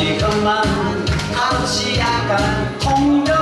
오늘 것만. 한없이 약간 통변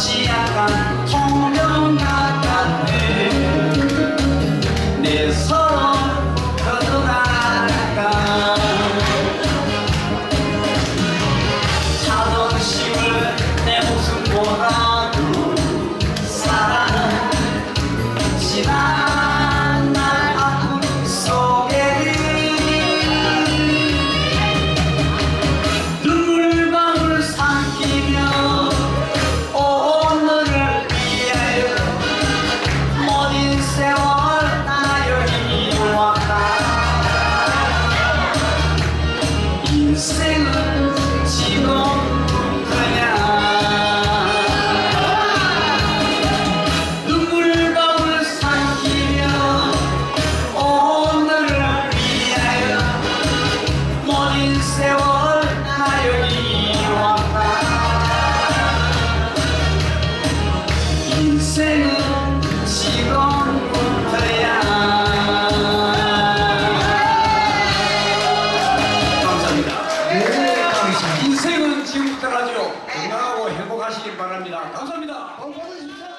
마치 약간 투명 같았네. 내 서로 거둬나가 자존심을 내 모습보다도 사랑은 지나 지금부터라죠 건강하고 행복하시길 바랍니다. 감사합니다.